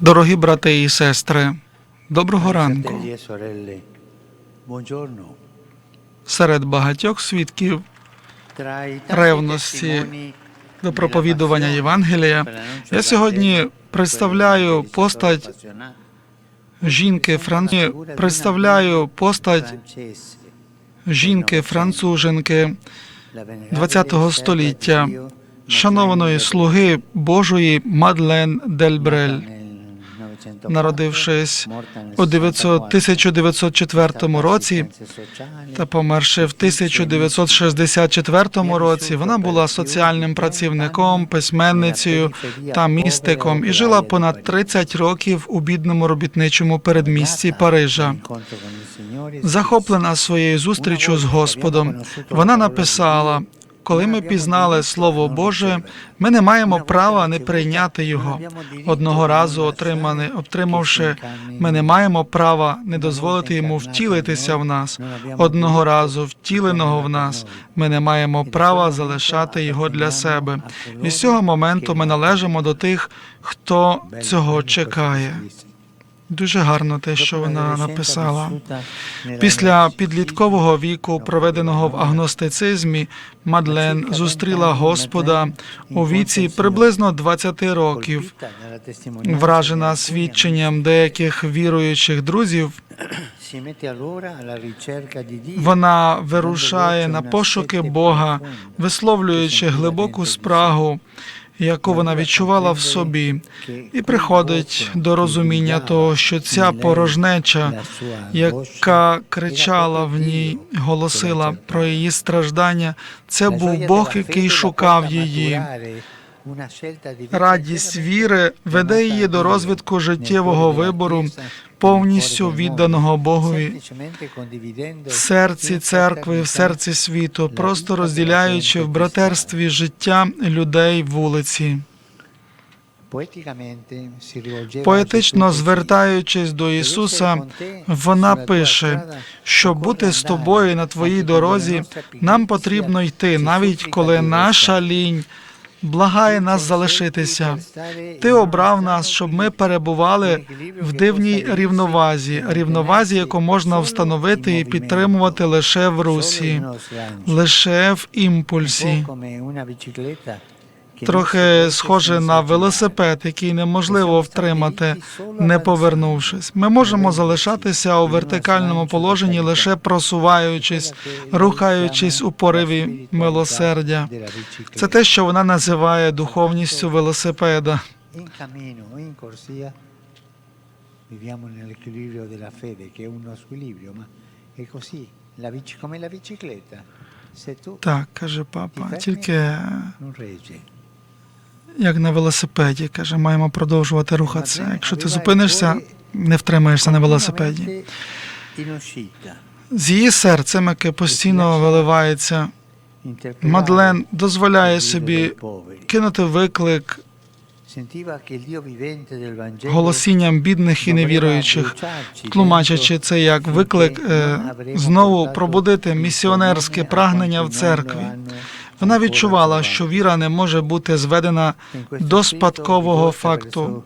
Дорогі брати і сестри, доброго ранку. Серед багатьох свідків Ревності до проповідування Євангелія я сьогодні представляю постать жінки Франції, представляю постать жінки француженки ХХ століття, шанованої слуги Божої Мадлен Дельбрель, народившись у 900 1904 році та померши в 1964 році. Вона була соціальним працівником, письменницею та містиком і жила понад 30 років у бідному робітничому передмісті Парижа. Захоплена своєю зустрічю з Господом, вона написала: коли ми пізнали Слово Боже, ми не маємо права не прийняти його. Одного разу отримане, отримавши, ми не маємо права не дозволити йому втілитися в нас. Одного разу втіленого в нас, ми не маємо права залишати його для себе. І з цього моменту ми належимо до тих, хто цього чекає. Дуже гарно те, що вона написала. Після підліткового віку, проведеного в агностицизмі, Мадлен зустріла Господа у віці приблизно 20 років. Вражена свідченням деяких віруючих друзів, вона вирушає на пошуки Бога, висловлюючи глибоку спрагу, яку вона відчувала в собі, і приходить до розуміння того, що ця порожнеча, яка кричала в ній, голосила про її страждання, це був Бог, який шукав її. Радість віри веде її до розвитку життєвого вибору, повністю відданого Богові, в серці церкви, в серці світу, просто розділяючи в братерстві життя людей вулиці. Поетично звертаючись до Ісуса, вона пише, щоб бути з тобою на твоїй дорозі, нам потрібно йти, навіть коли наша лінь благає нас залишитися. Ти обрав нас, щоб ми перебували в дивній рівновазі, рівновазі, яку можна встановити і підтримувати лише в русі, лише в імпульсі. Трохи схоже на велосипед, який неможливо втримати, не повернувшись. Ми можемо залишатися у вертикальному положенні, лише просуваючись, рухаючись у пориві милосердя. Це те, що вона називає духовністю велосипеда. viviamo nell'equilibrio della fede, che è uno squilibrio, ma è così, la bici- come la bicicletta. Так, каже папа, тільки. Як на велосипеді, каже, маємо продовжувати рухатися. Якщо ти зупинишся, не втримаєшся на велосипеді. З її серцем, яке постійно виливається, Мадлен дозволяє собі кинути виклик голосінням бідних і невіруючих, тлумачачи це як виклик е, знову пробудити місіонерське прагнення в церкві. Вона відчувала, що віра не може бути зведена до спадкового факту,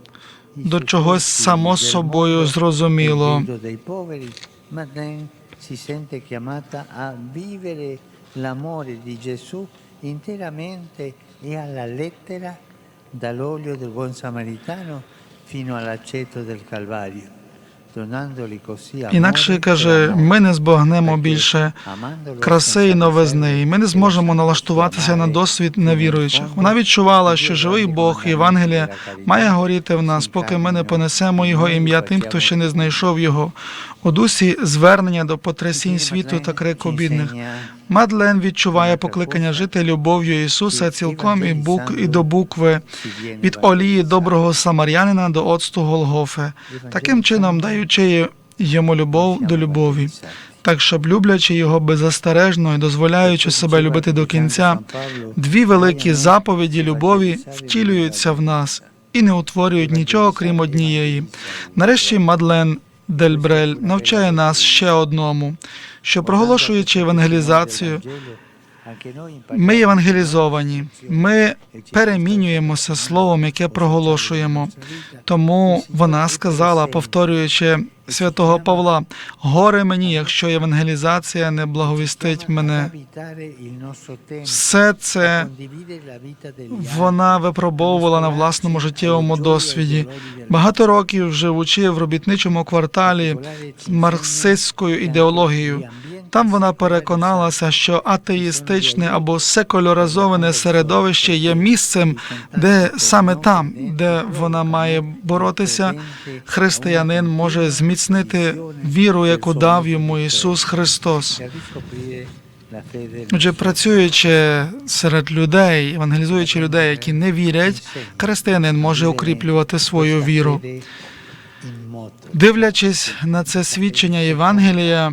до чогось само собою зрозуміло. E dall'olio del buon samaritano fino all'aceto del Calvario, Інакше каже, ми не збагнемо більше краси і новизни, і ми не зможемо налаштуватися на досвід невіруючих. Вона відчувала, що живий Бог Євангелія має горіти в нас, поки ми не понесемо його ім'я тим, хто ще не знайшов його. У дусі звернення до потрясінь світу та крику бідних. Мадлен відчуває покликання жити любов'ю Ісуса цілком і бук і до букви від олії доброго самарянина до оцту Голгофи, таким чином даючи йому любов до любові, так щоб люблячи його беззастережно і дозволяючи себе любити до кінця, дві великі заповіді любові втілюються в нас і не утворюють нічого крім однієї. Нарешті Мадлен Дельбрель навчає нас ще одному, що проголошуючи евангелізацію, Ми євангелізовані, ми перемінюємося словом, яке проголошуємо. Тому вона сказала, повторюючи святого Павла: горе мені, якщо євангелізація не благовістить мене. Все це вона випробовувала на власному життєвому досвіді. Багато років живучи в робітничому кварталі марксистською ідеологією. Там вона переконалася, що атеїстичне або секуляризоване середовище є місцем, де саме там, де вона має боротися, християнин може зміцнити віру, яку дав йому Ісус Христос. Отже, працюючи серед людей, евангелізуючи людей, які не вірять, християнин може укріплювати свою віру. Дивлячись на це свідчення Євангелія,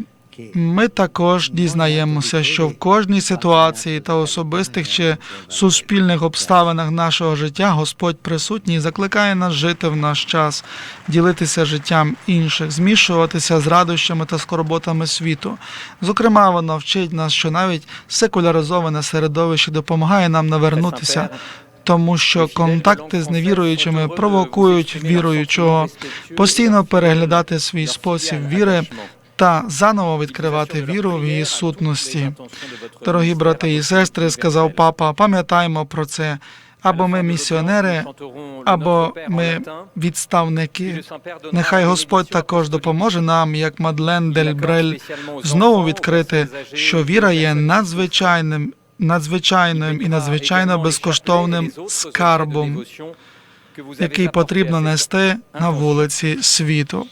ми також дізнаємося, що в кожній ситуації та особистих чи суспільних обставинах нашого життя Господь присутній закликає нас жити в наш час, ділитися життям інших, змішуватися з радощами та скорботами світу. Зокрема, вона вчить нас, що навіть секуляризоване середовище допомагає нам навернутися. Тому що контакти з невіруючими провокують віруючого постійно переглядати свій спосіб віри та заново відкривати віру в її сутності. Дорогі брати і сестри, сказав папа, пам'ятаймо про це. Або ми місіонери, або ми відставники. Нехай Господь також допоможе нам, як Мадлен Дель Брель, знову відкрити, що віра є надзвичайним, надзвичайним і надзвичайно безкоштовним скарбом, який потрібно нести на вулиці світу.